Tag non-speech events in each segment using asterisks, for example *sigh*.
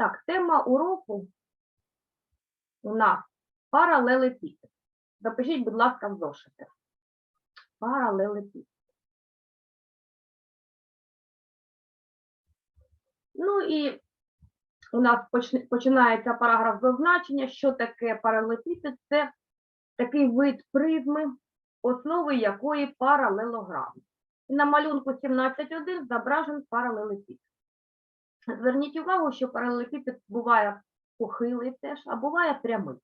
Так, тема уроку у нас паралелепіпед. Запишіть, будь ласка, в зошити. Паралелепіпед. Ну і у нас починається параграф зазначення, що таке паралелепіпед. Це такий вид призми, основи якої паралелограм. На малюнку 17.1 зображен паралелепіпед. Зверніть увагу, що паралелепіпед буває похилий теж, а буває прямий.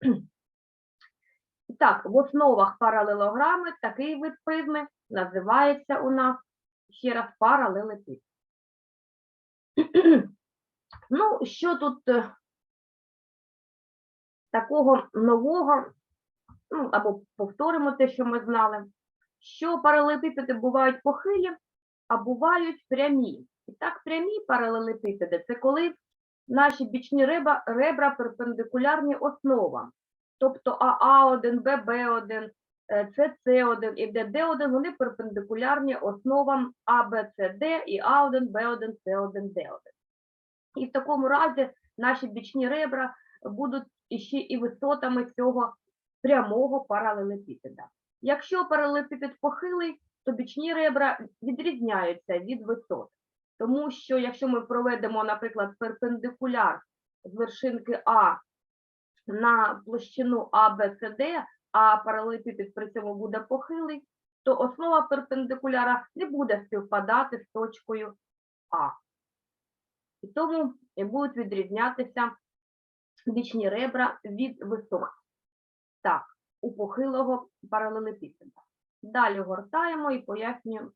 *clears throat* І так, в основах паралелограми такий вид призми називається у нас ще раз паралелепіпед. *clears throat* Ну, що тут е, такого нового, ну, або повторимо те, що ми знали, що паралелепіпеди бувають похилі, а бувають прямі. І так, прямі паралелепіпеди це коли наші бічні ребра, ребра перпендикулярні основам. Тобто АА1, ББ1, СС1 і ДД1, вони перпендикулярні основам АБЦД і А1, Б1, С1, Д1. І в такому разі наші бічні ребра будуть іще і висотами цього прямого паралелепіпеда. Якщо паралелепіпед похилий, то бічні ребра відрізняються від висот. Тому що якщо ми проведемо, наприклад, перпендикуляр з вершинки А на площину АБЦД, а паралелепіпед при цьому буде похилий, то основа перпендикуляра не буде співпадати з точкою А. І тому будуть відрізнятися бічні ребра від висот. Так, у похилого паралелепіпеда. Далі гортаємо і пояснюємо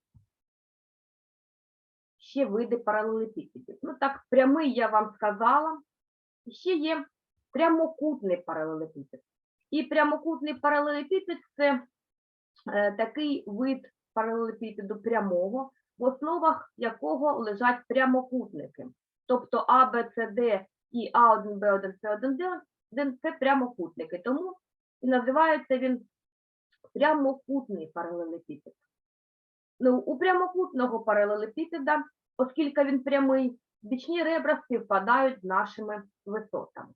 ще види паралелепіпедів. Ну так, прямий я вам сказала. Ще є прямокутний паралелепіпед. І прямокутний паралелепіпед це е, такий вид паралелепіпеду прямого, в основах якого лежать прямокутники. Тобто А, Б, С, Д і А1, Б1, С1, Д1 – це прямокутники. Тому і називається він прямокутний паралелепіпед. Ну, у прямокутного паралелепіпеда, оскільки він прямий, бічні ребра співпадають з нашими висотами.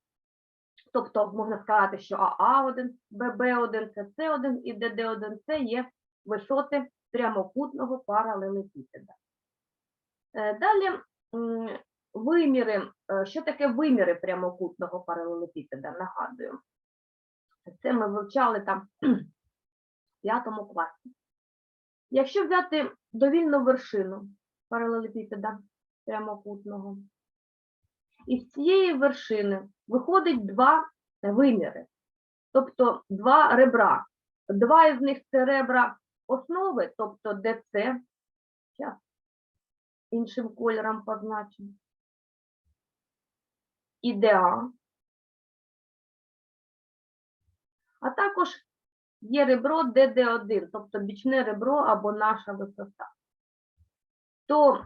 Тобто можна сказати, що АА1, ББ1, СС1 і ДД1 це є висоти прямокутного паралелепіпеда. Е, Далі виміри. Е, Що таке виміри прямокутного паралелепіпеда? Нагадую. Це ми вивчали там в п'ятому класі. Якщо взяти довільну вершину паралелепіпеда прямокутного, із цієї вершини виходить два виміри, тобто два ребра. Два із них це ребра основи, тобто ДЦ, зараз іншим кольором позначимо, і ДА. А також є ребро ДД1, тобто бічне ребро або наша висота. То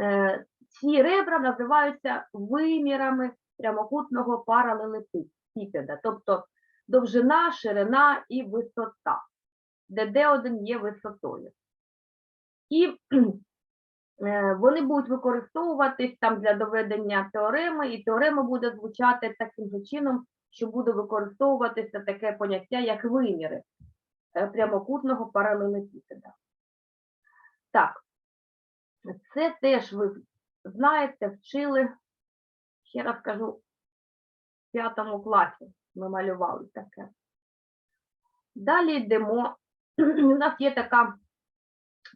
е, ці ребра називаються вимірами прямокутного паралелепіпеда, тобто довжина, ширина і висота, де D1 є висотою. І *clears throat* е, вони будуть використовуватись там для доведення теореми, і теорема буде звучати таким же чином, що буде використовуватися таке поняття, як виміри е, прямокутного паралелепіпеда. Так, це теж ви знаєте, вчили, ще раз кажу, в п'ятому класі ми малювали таке. Далі йдемо. У нас є така,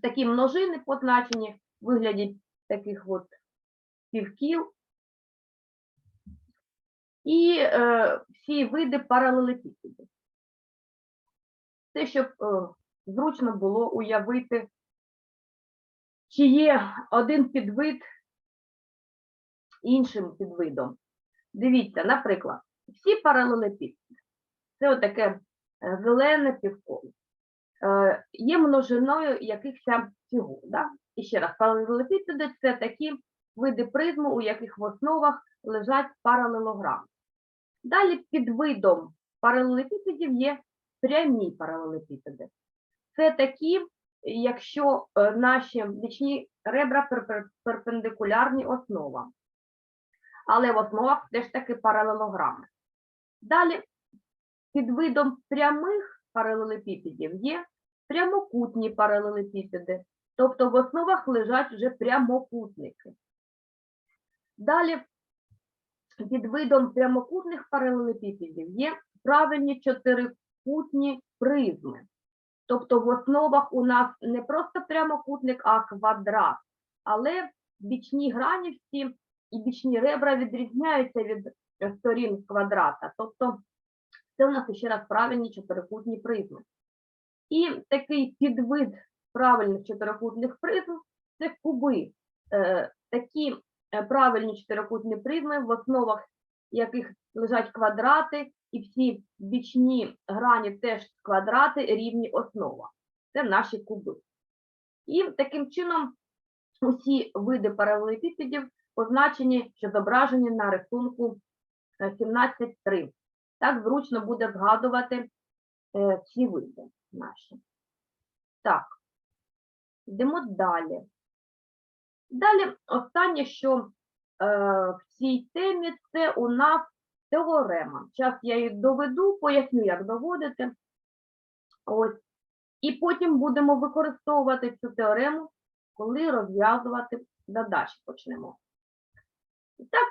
такі множини позначені в вигляді таких от півкіл. І е, всі види паралелепіпедів. Це, щоб е, зручно було уявити, чи є один підвид іншим підвидом. Дивіться, наприклад, всі паралелепіпеди, це отаке е, зелене півколо, е, є множиною якихось фігур. Да? І ще раз, паралелепіпеди – це такі види призму, у яких в основах лежать паралелограми. Далі під видом паралелепіпедів є прямі паралелепіпеди. Це такі, якщо е, наші бічні ребра перпендикулярні основам. але в основах все ж таки паралелограми. Далі, під видом прямих паралелепіпедів є прямокутні паралелепіпеди, тобто в основах лежать вже прямокутники. Далі, під видом прямокутних паралелепіпедів є правильні чотирикутні призми. Тобто в основах у нас не просто прямокутник, а квадрат, але бічні грані всі і бічні ребра відрізняються від е, сторін квадрата. Тобто це у нас ще раз правильні чотирикутні призми. І такий підвид правильних чотирикутних призм це куби. Е, такі е, правильні чотирикутні призми, в основах яких лежать квадрати, і всі бічні грані теж квадрати рівні основа. Це наші куби. І таким чином усі види паралелепіпедів позначені, що зображені на рисунку е, 17.3. Так зручно буде згадувати е, ці види наші. Так, йдемо далі. Далі, останнє, що е, в цій темі, це у нас теорема. Зараз я її доведу, поясню, як доводити. Ось. І потім будемо використовувати цю теорему, коли розв'язувати задачі почнемо. І так,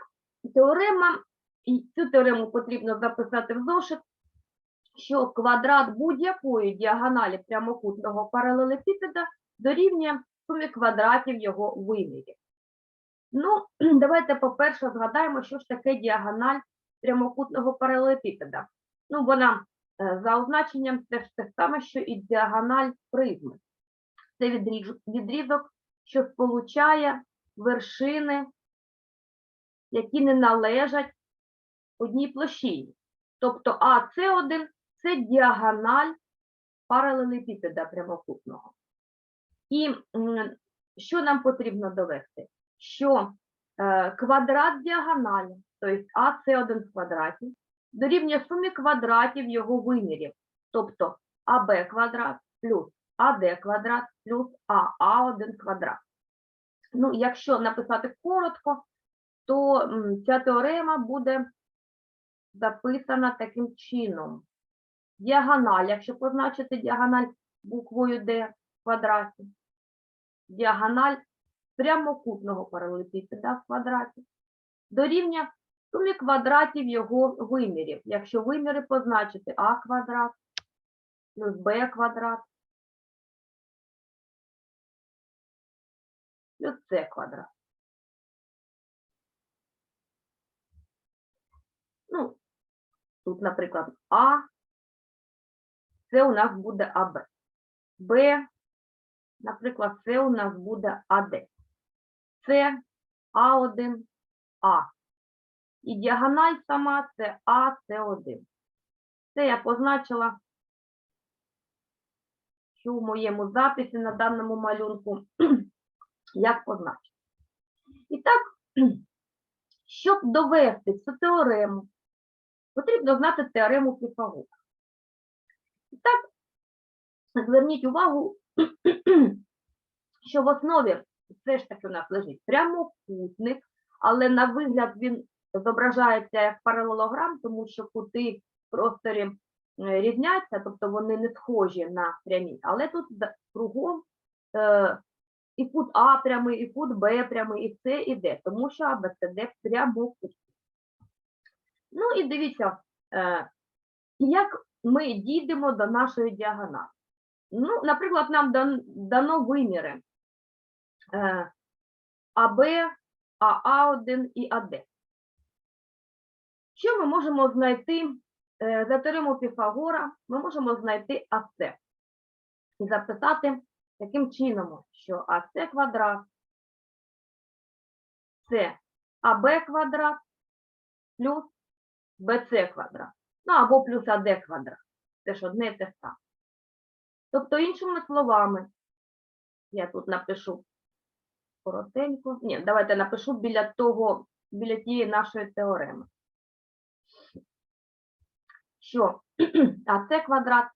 теорема, і цю теорему потрібно записати в зошит, що квадрат будь-якої діагоналі прямокутного паралелепіпеда дорівнює сумі квадратів його вимірів. Ну, *clears throat* давайте, по-перше, згадаємо, що ж таке діагональ прямокутного паралелепіпеда. Ну, вона е, за означенням це ж те саме, що і діагональ призми. Це відрізок, що сполучає вершини, які не належать одній площині. Тобто АС1 це діагональ паралелепіпеда прямокутного. І що нам потрібно довести? Що е, квадрат діагоналі, тобто АС1 в квадраті, дорівнює сумі квадратів його вимірів, тобто АБ квадрат плюс АД квадрат плюс АА1 квадрат. Ну, якщо написати коротко, то ця теорема буде записана таким чином. Діагональ, якщо позначити діагональ буквою D в квадраті, діагональ прямокутного паралелепіпеда в квадраті, дорівнює сумі квадратів його вимірів. Якщо виміри позначити А квадрат плюс Б квадрат плюс С квадрат. Ну, тут, наприклад, А, це у нас буде АБ. Б, наприклад, це у нас буде АД. Це А1, А. І діагональ сама це А, С1. Це я позначила, що в моєму записі на даному малюнку, *clears throat* як позначити. І так, *clears throat* щоб довести цю теорему, потрібно знати теорему Піфагора. І так, зверніть увагу, *clears throat* що в основі все ж таки у нас лежить прямокутник, але на вигляд він зображається як паралелограм, тому що кути в просторі е, різняться, тобто вони не схожі на прямі, але тут кругом е, і кут А прямий, і кут Б прямий, і С і Д, тому що АБЦД прямокутник. Ну і дивіться, е, як ми дійдемо до нашої діагоналі. Ну, наприклад, нам дано виміри АБ, АА1 і АД. Що ми можемо знайти е, за теоремою Піфагора? Ми можемо знайти АС і записати таким чином, що АС квадрат це АБ квадрат плюс БЦ квадрат. Ну або плюс АД квадрат. Це ж одне і те саме. Тобто, іншими словами, я тут напишу коротенько. Ні, давайте напишу біля того, біля тієї нашої теореми. Що *clears throat* АС квадрат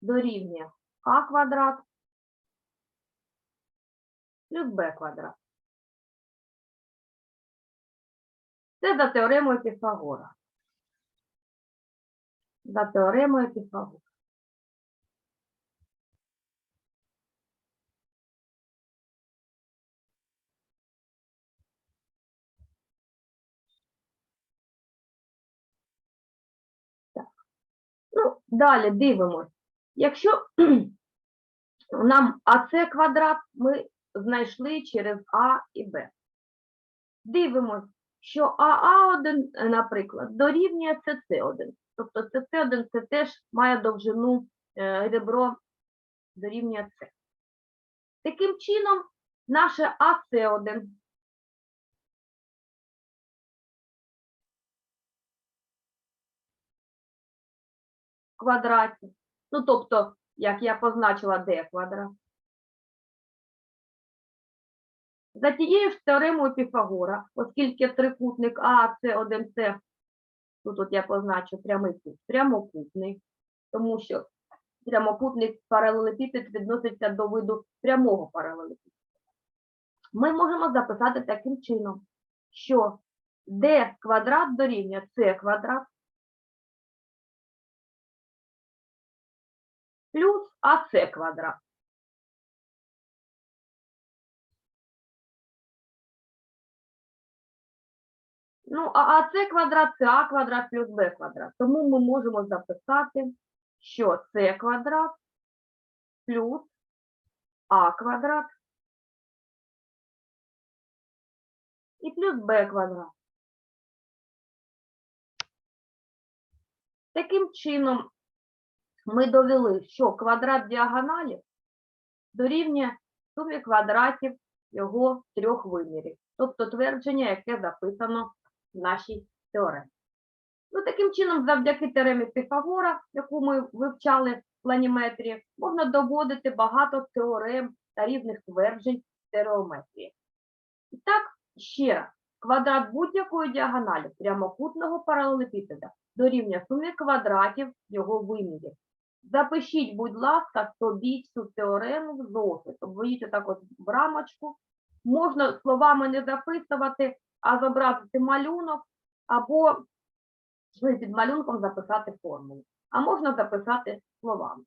дорівнює А квадрат плюс b квадрат. Це за теоремою Піфагора. За теоремою Піфагора. Далі дивимось. Якщо *clears throat* нам АС квадрат ми знайшли через А і Б. Дивимось, що АА1, е, наприклад, дорівнює СС1. Тобто СС1 це теж має довжину е, ребро дорівнює С. Таким чином, наше АС1 квадраті, ну тобто, як я позначила, d квадрат. За тією ж теоремою Піфагора, оскільки трикутник А, С, 1С, тут от я позначу прямий кут, прямокутний, тому що прямокутний паралелепіпед відноситься до виду прямого паралелепіпеда. Ми можемо записати таким чином, що d квадрат дорівнює c квадрат плюс АС квадрат. Ну, а АС квадрат це А квадрат плюс Б квадрат. Тому ми можемо записати, що С квадрат плюс А квадрат і плюс Б квадрат. Таким чином, ми довели, що квадрат діагоналі дорівнює сумі квадратів його трьох вимірів. Тобто твердження, яке записано в нашій теоремі. Ну, таким чином, завдяки теоремі Піфагора, яку ми вивчали в планіметрії, можна доводити багато теорем та різних тверджень стереометрії. І так, ще раз, квадрат будь-якої діагоналі прямокутного паралелепіпеда дорівнює сумі квадратів його вимірів. Запишіть, будь ласка, собі цю теорему в зошит. Обведіть отак от в рамочку. Можна словами не записувати, а зобразити малюнок, або під малюнком записати формулу. А можна записати словами.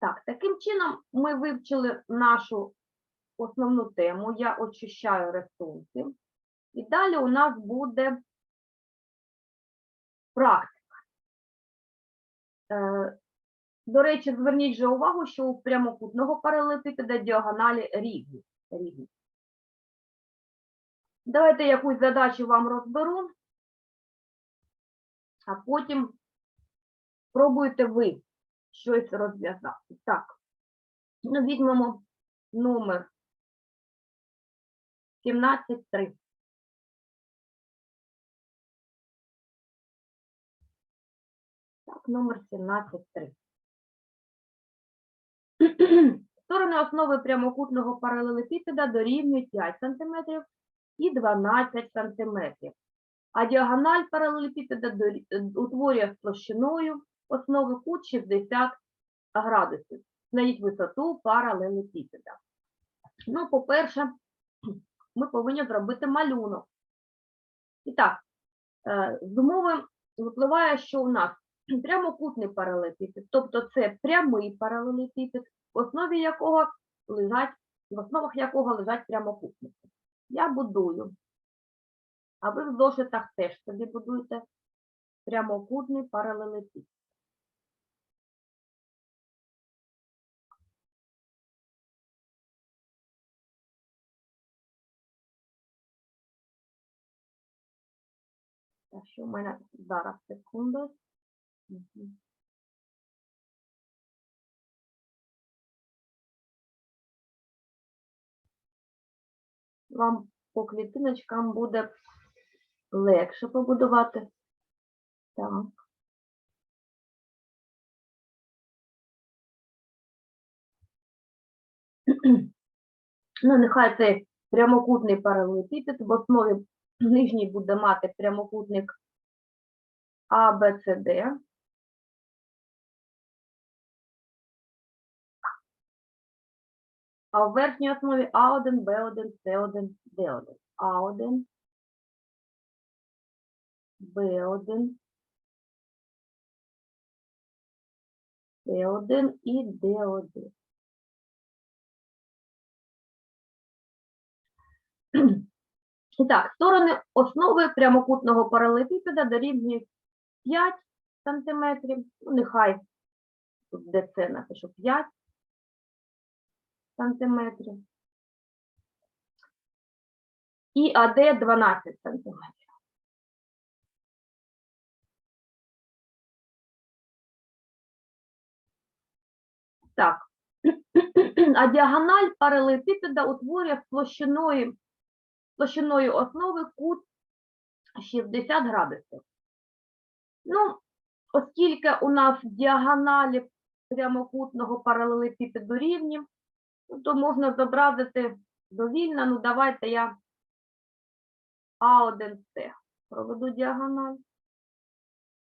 Так, таким чином ми вивчили нашу основну тему. Я очищаю рисунки. І далі у нас буде практика. Е, До речі, зверніть же увагу, що у прямокутного паралелепіпеда діагоналі рівні. рівні. Давайте якусь задачу вам розберу, а потім спробуйте ви щось розв'язати. Так, ну візьмемо номер 17.3. Так, номер 17.3. *clears throat* Сторони основи прямокутного паралелепіпеда дорівнюють 5 см і 12 см. А діагональ паралелепіпеда е, утворює площиною основи кут 60 градусів. Знайдіть висоту паралелепіпеда. Ну, по-перше, *clears throat* ми повинні зробити малюнок. І так, е, з умови випливає, що у нас прямокутний паралелепіпед, тобто це прямий паралелепіпед, в основі якого лежать, в основах якого лежать прямокутники. Я будую, а ви в зошитах теж собі будуєте прямокутний паралелепіпед. Що в мене зараз секунду. Вам по клітиночкам буде легше побудувати. Так. Ну, нехай це прямокутний паралелепіпед, в основі нижній буде мати прямокутник А, Б, С, Д. а в верхній основі А1, Б1, С1, Д1. А1, Б1, С1 і Д1. І так, сторони основи прямокутного паралелепіпеда дорівнюють 5 см, ну нехай тут де це напишу 5 сантиметрів. І АД 12 сантиметрів. Так. *clears throat* А діагональ паралелепіпеда утворює площиною, площиною основи кут 60 градусів. Ну, оскільки у нас діагоналі прямокутного паралелепіпеду рівні, то можна зобразити довільно. Ну, давайте я А1С проведу діагональ.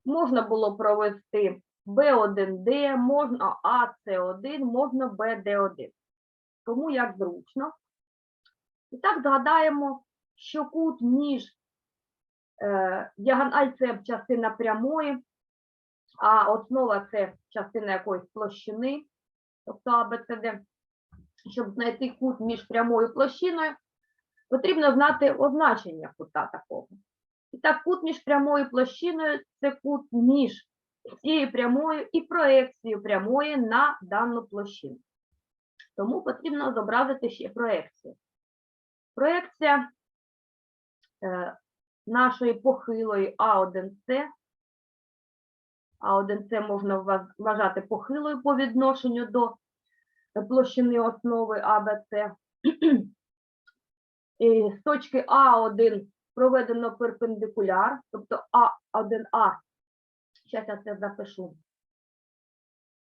Можна було провести Б1Д, можна АС1, можна БД1. Тому як зручно. І так згадаємо, що кут між е, діагональ це частина прямої, а основа це частина якоїсь площини, тобто АБЦД. Щоб знайти кут між прямою площиною, потрібно знати означення кута такого. І так, кут між прямою площиною це кут між цією прямою і проекцією прямої на дану площину. Тому потрібно зобразити ще проекцію. Проекція е, нашої похилої А1С. А1С можна вважати похилою по відношенню до площини основи АБЦ. З точки А1 проведено перпендикуляр, тобто А1А. Зараз я це запишу.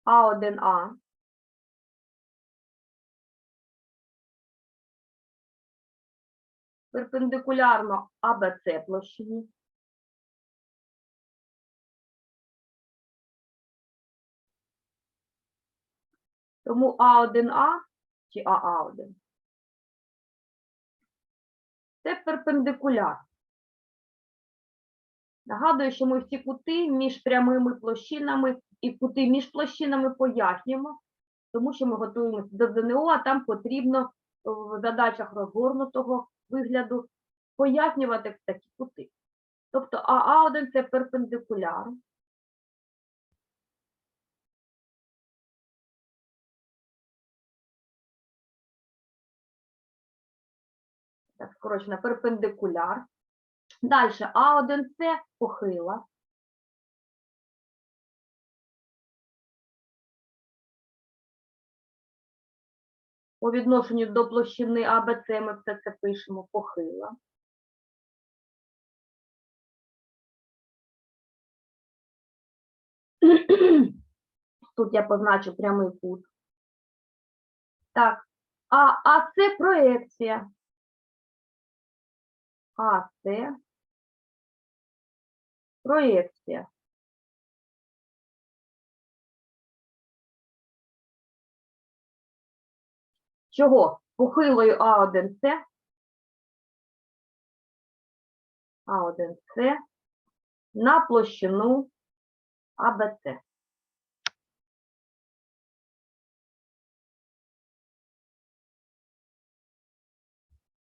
А1А. Перпендикулярно АБЦ площині. Тому А1А чи АА1 це перпендикуляр. Нагадую, що ми всі кути між прямими площинами і кути між площинами пояснюємо, тому що ми готуємося до ЗНО, а там потрібно в задачах розгорнутого вигляду пояснювати такі кути. Тобто АА1 це перпендикуляр. Так, скорочено, перпендикуляр. Далі А1С похила. По відношенню до площини АБЦ ми все це пишемо похила. *clears throat* Тут я позначу прямий кут. Так, а, а це проекція. А це проєкція. Чого? Похилою А1С. А1С на площину АБЦ.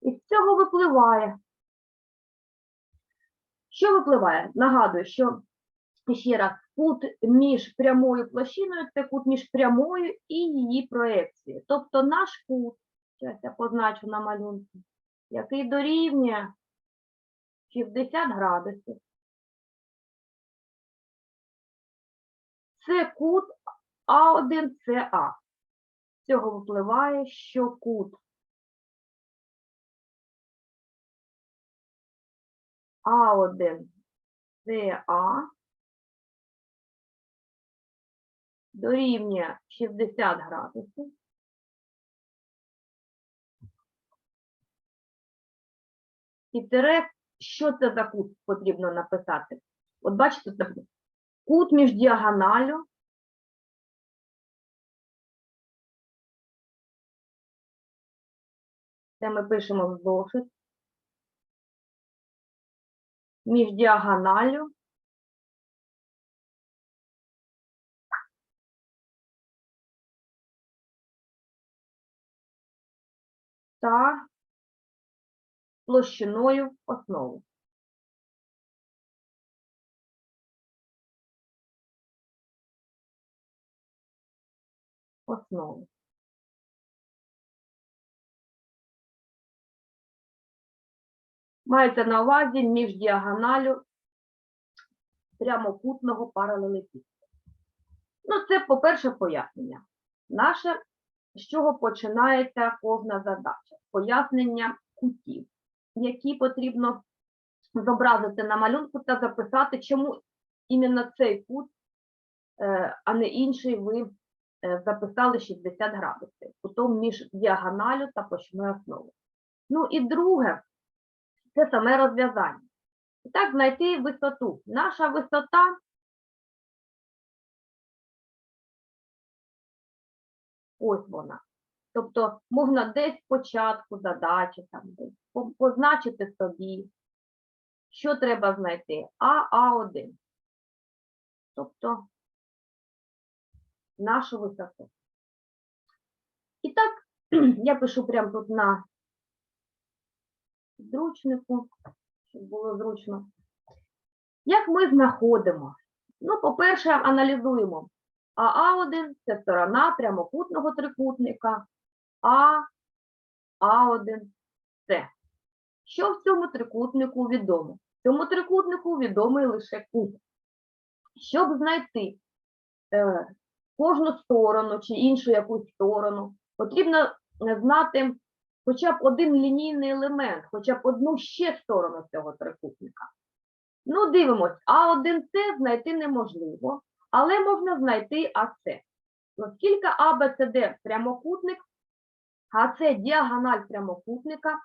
І з цього випливає. Що випливає? Нагадую, що ще раз, кут між прямою площиною це кут між прямою і її проекцією. Тобто наш кут, зараз я позначу на малюнку, який дорівнює 60 градусів. Це кут А1СА. З цього випливає, що кут А1 СА дорівнює 60 градусів. І тире, що це за кут потрібно написати? От бачите, кут між діагоналю Це ми пишемо в зошит. Між діагоналю та площиною основи. Основи. Мається на увазі між діагоналю прямокутного паралелепіпеда. Ну, це, по-перше, пояснення. Наше, з чого починається кожна задача? Пояснення кутів, які потрібно зобразити на малюнку та записати, чому іменно цей кут, е, а не інший, ви е, записали 60 градусів, кутом між діагоналю та площиною основи. Ну і друге, це саме розв'язання. І так, знайти висоту. Наша висота ось вона. Тобто можна десь спочатку задачі, там, десь позначити собі, що треба знайти. А, А1. Тобто нашу висоту. І так, *clears throat* я пишу прямо тут на зручнику, щоб було зручно. Як ми знаходимо? Ну, по-перше, аналізуємо. А А1 – це сторона прямокутного трикутника, А, А1, С. Що в цьому трикутнику відомо? В цьому трикутнику відомий лише кут. Щоб знайти е, кожну сторону чи іншу якусь сторону, потрібно е, знати хоча б один лінійний елемент, хоча б одну ще сторону цього трикутника. Ну, дивимось, А1С знайти неможливо, але можна знайти АС. Оскільки АБЦД прямокутник, а це діагональ прямокутника,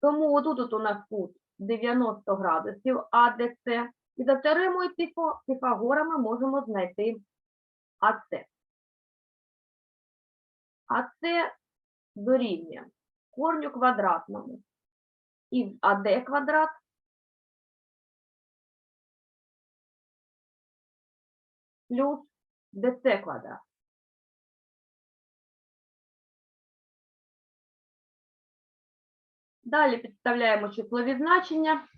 тому отут от у нас кут 90 градусів АДЦ, і за теоремою Піфагора ми можемо знайти АС. АС дорівнює корню квадратному із АД квадрат плюс ДЦ квадрат. Далі підставляємо числові значення,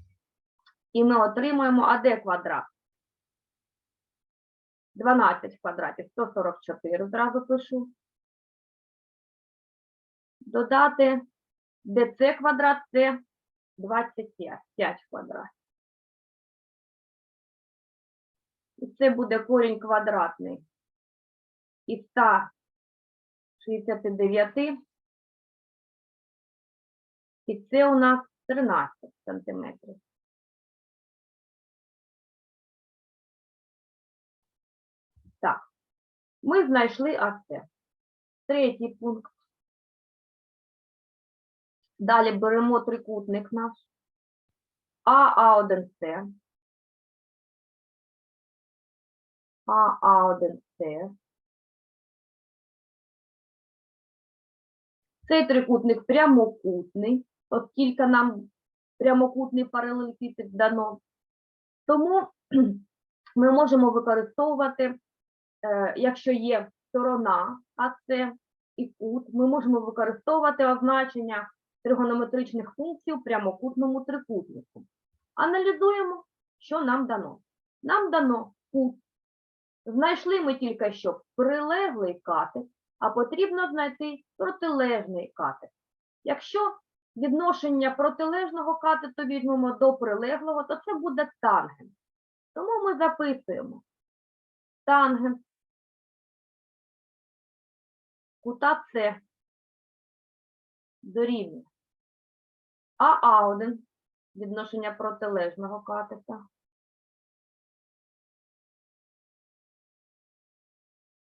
і ми отримуємо АД квадрат. 12 квадратів, 144 зразу пишу. Додати ДЦ квадрат це 25, 5 квадратів. І це буде корінь квадратний із 169. І це у нас 13 сантиметрів. Так, ми знайшли АС. Третій пункт. Далі беремо трикутник наш. АА1С. АА1С. Цей трикутник прямокутний, оскільки нам прямокутний паралелепіпед дано. Тому *clears throat* ми можемо використовувати, е, якщо є сторона АС і кут, ми можемо використовувати означення тригонометричних функцій у прямокутному трикутнику. Аналізуємо, що нам дано. Нам дано кут. Знайшли ми тільки що прилеглий катет, а потрібно знайти протилежний катет. Якщо відношення протилежного катету візьмемо до прилеглого, то це буде тангенс. Тому ми записуємо тангенс кута С дорівнює АА1 відношення протилежного катета.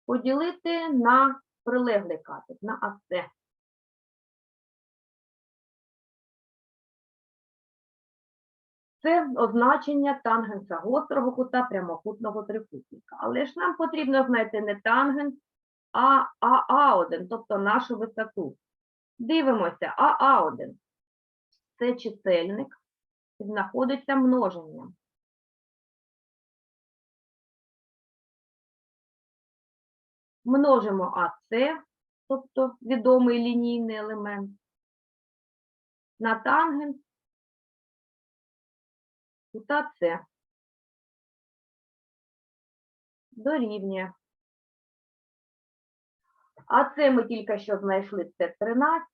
Поділити на прилеглий катет, на АС. Це означення тангенса гострого кута прямокутного трикутника. Але ж нам потрібно знайти не тангенс, а АА1, тобто нашу висоту. Дивимося, АА1 це чисельник, знаходиться множенням. Множимо АС, тобто відомий лінійний елемент, на тангенс кута С. Дорівнює. А це ми тільки що знайшли, це 13.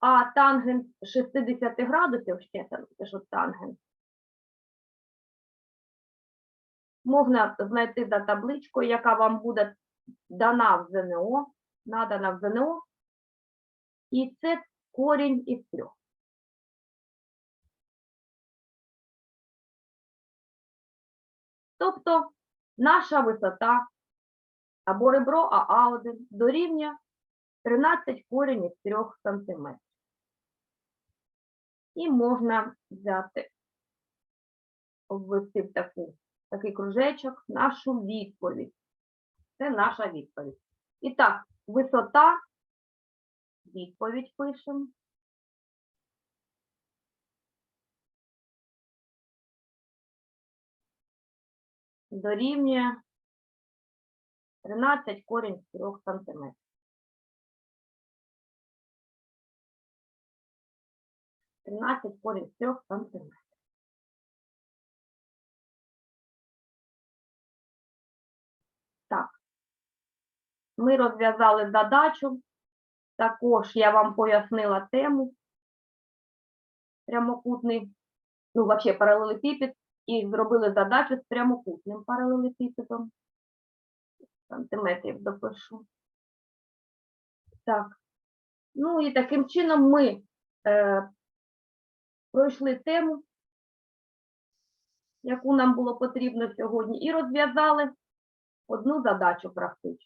А тангенс 60 градусів, ще там, це що тангенс. Можна знайти за табличкою, яка вам буде дана в ЗНО, надана в ЗНО. І це корінь із трьох. Тобто наша висота або ребро АА1 дорівнює 13 корінь із 3 см. І можна взяти, обвести в таку, такий кружечок, нашу відповідь. Це наша відповідь. І так, висота, відповідь пишемо. Дорівнює 13 корінь з 3 см. Тринадцять корінь з 3 см. Так. Ми розв'язали задачу. Також я вам пояснила тему. Прямокутний, ну, взагалі паралелепіпед, і зробили задачу з прямокутним паралелепіпедом сантиметрів допишу. Так. Ну і таким чином ми е, пройшли тему, яку нам було потрібно сьогодні, і розв'язали одну задачу практично.